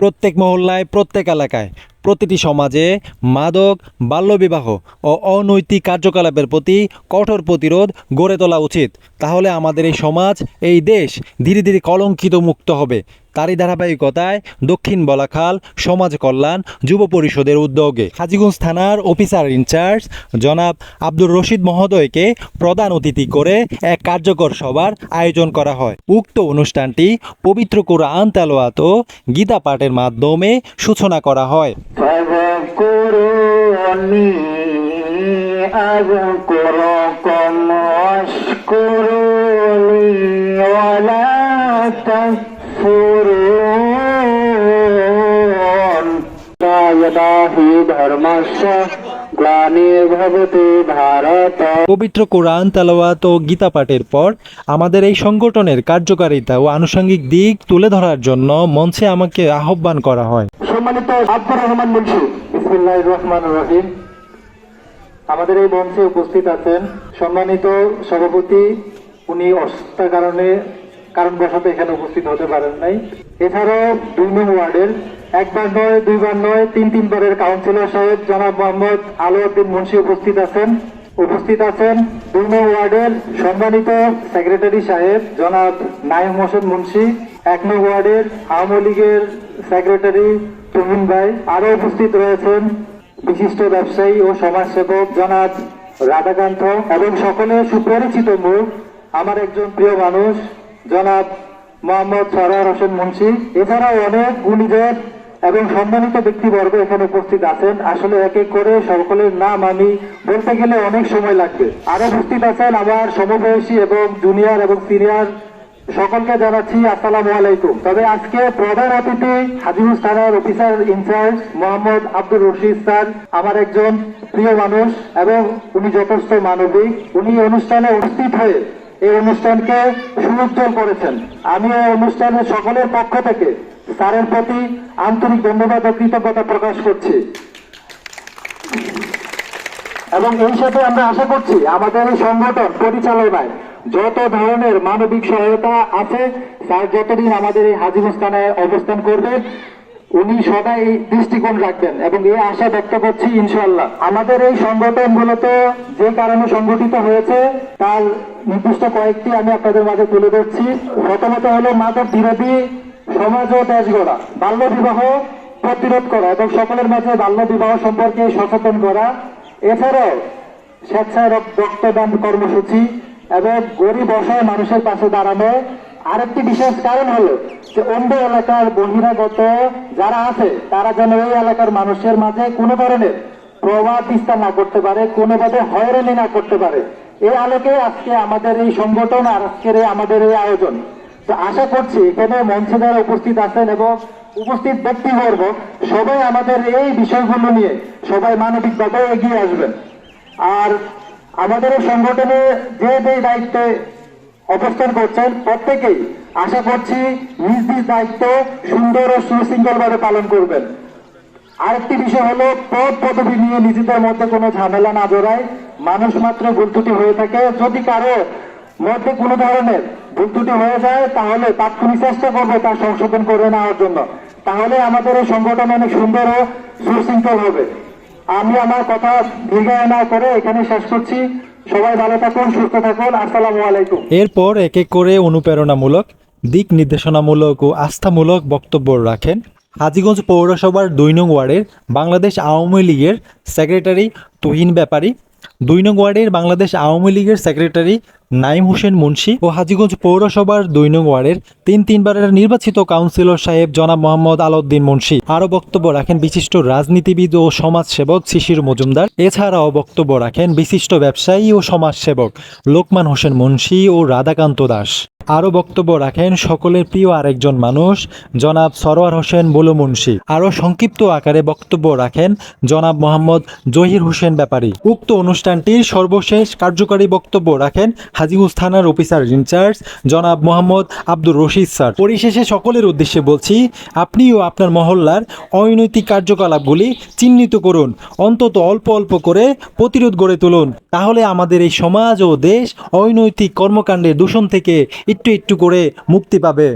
প্রত্যেক মহল্লায়, প্রত্যেক এলাকায়। প্রতিটি সমাজে মাদক, বাল্যবিবাহ ও অনৈতিক কার্যকলাপের প্রতি কঠোর প্রতিরোধ গড়ে তোলা উচিত। তাহলে আমাদের এই সমাজ, এই দেশ ধীরে ধীরে কলঙ্কিত মুক্ত হবে। তারই ধারাবাহিকতায় দক্ষিণ বলাখাল সমাজ কল্যাণ যুব পরিষদের উদ্যোগে হাজিগঞ্জ থানার অফিসার ইনচার্জ জনাব আব্দুর রশিদ মহোদয়কে প্রধান অতিথি করে এক কার্যকর সভার আয়োজন করা হয় উক্ত অনুষ্ঠানটি পবিত্র কোরআন তেলোয়াত ও গীতা পাঠের মাধ্যমে সূচনা করা হয় فاذكروني أذكركم واشكروا لي ولا تكفرون পবিত্র কোরআন তালাওয়াত ও গীতা পাঠের পর আমাদের এই সংগঠনের কার্যকারিতা ও আনুষঙ্গিক দিক তুলে ধরার জন্য মঞ্চে আমাকে আহ্বান করা হয়। সম্মানিত আব্দুর রহমান আমাদের এই মঞ্চে উপস্থিত আছেন সম্মানিত সভাপতি। উনি অসুস্থতার কারণে কারণবশত এখানে উপস্থিত হতে পারেন নাই। এছাড়াও দুই নং ওয়ার্ডের একবার নয়, দুইবার নয়, তিন তিনবারের কাউন্সিলর সাহেব জনাব মোহাম্মদ আলোউদ্দিন মুন্সি উপস্থিত আছেন। উপস্থিত আছেন দুই নং ওয়ার্ডের সম্মানিত সেক্রেটারি সাহেব জনাব নাইম হোসেন মুন্সি, এক নং ওয়ার্ডের আওয়ামী লীগের সেক্রেটারি তুহিন ভাই, আরও উপস্থিত রয়েছেন বিশিষ্ট ব্যবসায়ী ও সমাজসেবক জনাব রাধাকান্ত এবং সকলে সুপরিচিত মুখ। আমার একজন প্রিয় মানুষ জনাব মোহাম্মদ সরার হোসেন মুন্সি। এছাড়াও অনেক গুণীজন এবং সম্মানিত ব্যক্তিবর্গ এখানে উপস্থিত আছেন। আসলে এক এক করে সকলের নাম আমি বলতে গেলে অনেক সময় লাগবে। আরও উপস্থিত আছেন আমার সমবয়সী এবং জুনিয়র এবং সিনিয়র সকলকে জানাচ্ছি আসসালামু আলাইকুম। তবে আজকে প্রধান অতিথি হাজিবুল থানার officer in charge Mohammad Abdur Rashid sir, আমার একজন প্রিয় মানুষ এবং উনি যথেষ্ট মানবিক। উনি অনুষ্ঠানে উপস্থিত হয়ে এই অনুষ্ঠানকে সুউজ্জ্বল করেছেন। আমি এই অনুষ্ঠানের সকলের পক্ষ থেকে স্যারের প্রতি আন্তরিক ধন্যবাদ ও কৃতজ্ঞতা প্রকাশ করছি। এবং এই সাথে আমরা আশা করছি আমাদের এই সংগঠন পরিচালনায় যত ধরনের মানবিক সহায়তা আছে, স্যার যতদিন আমাদের এই হাজিমস্থানে অবস্থান করবে উনি সদাই এই দৃষ্টিকোণ রাখবেন এবং এই আশা ব্যক্ত করছি ইনশাল্লাহ আমাদের এই সংগঠন মূলত যে কারণে সংগঠিত হয়েছে, তার নির্দিষ্ট কয়েকটি আমি আপনাদের মাঝে তুলে ধরছি। প্রথমত হলো মাদক বিরোধী সমাজ ও দেশ গড়া, বাল্য বিবাহ প্রতিরোধ করা এবং সকলের মাঝে বাল্য বিবাহ সম্পর্কে সচেতন করা। এছাড়াও স্বেচ্ছায় রক- রক্তদান কর্মসূচি এবং গরিব অসহায় মানুষের পাশে দাঁড়ানো আরেকটি বিশেষ কারণ হলো যে অন্য এলাকার বহিরাগত যারা আছে, তারা যেন এই এলাকার মানুষের মাঝে কোনো ধরনের প্রভাব বিস্তার না করতে পারে কোনোভাবে হয়রানি না করতে পারে। এই আলোকে আজকে আমাদের এই সংগঠন আর আজকের এই আমাদের এই আয়োজন। তো আশা করছি এখানে মঞ্চে যারা উপস্থিত আছেন এবং উপস্থিত ব্যক্তিবর্গ, সবাই আমাদের এই বিষয়গুলো নিয়ে সবাই মানবিকভাবে এগিয়ে আসবেন। আর আমাদের সংগঠনে যে যে দায়িত্বে অবস্থান করছেন প্রত্যেকেই। আশা করছি নিজ নিজ দায়িত্ব সুন্দর ও সুশৃঙ্খল ভাবে পালন করবেন। আরেকটি বিষয় হলো, পদ পদবি নিয়ে নিজেদের মধ্যে কোনো ঝামেলা না জড়ায়। মানুষ মাত্র ভুল ত্রুটি হয়ে থাকে। যদি কারও মধ্যে কোনো ধরনের ভুল ত্রুটি হয়ে যায়, তাহলে তাৎক্ষণিক চেষ্টা করবে তার সংশোধন করে নেওয়ার জন্য। তাহলে আমাদের এই সংগঠন অনেক সুন্দর ও সুশৃঙ্খল হবে। আমি আমার কথা দীর্ঘায় না করে এখানে শেষ করছি। সবাই ভালো থাকুন, সুস্থ থাকুন, আসসালামু আলাইকুম। এরপর এক এক করে অনুপ্রেরণামূলক, দিক নির্দেশনামূলক ও আস্থামূলক বক্তব্য রাখেন হাজিগঞ্জ পৌরসভার দুই নং ওয়ার্ডের বাংলাদেশ আওয়ামী লীগের সেক্রেটারি তুহিন ব্যাপারী। দুই নং ওয়ার্ডের বাংলাদেশ আওয়ামী লীগের সেক্রেটারি নাইম হোসেন মুন্সি ও হাজীগঞ্জ পৌরসভার দুই নং ওয়ার্ডের তিন তিনবারের নির্বাচিত কাউন্সিলর সাহেব জনাব মোহাম্মদ আলাউদ্দিন মুন্সি। আরও বক্তব্য রাখেন বিশিষ্ট রাজনীতিবিদ ও সমাজসেবক শিশির মজুমদার। এছাড়াও বক্তব্য রাখেন বিশিষ্ট ব্যবসায়ী ও সমাজসেবক লোকমান হোসেন মুন্সি ও রাধাকান্ত দাস। আরও বক্তব্য রাখেন সকলের প্রিয় আরেকজন মানুষ, জনাব সরোয়ার হোসেন বুলু মুন্সি। আরও সংক্ষিপ্ত আকারে বক্তব্য রাখেন জনাব মোহাম্মদ জহির হোসেন ব্যাপারী। উক্ত অনুষ্ঠানটির সর্বশেষ কার্যকারী বক্তব্য রাখেন হাজিগঞ্জ থানার অফিসার ইনচার্জ জনাব মোহাম্মদ আব্দুর রশিদ স্যার। পরিশেষে সকলের উদ্দেশ্যে বলছি আপনিও আপনার মহল্লার অনৈতিক কার্যকলাপগুলি চিহ্নিত করুন, অন্তত অল্প অল্প করে প্রতিরোধ গড়ে তুলুন। তাহলে আমাদের এই সমাজ ও দেশ অনৈতিক কর্মকাণ্ডের দূষণ থেকে একটু একটু করে মুক্তি পাবে।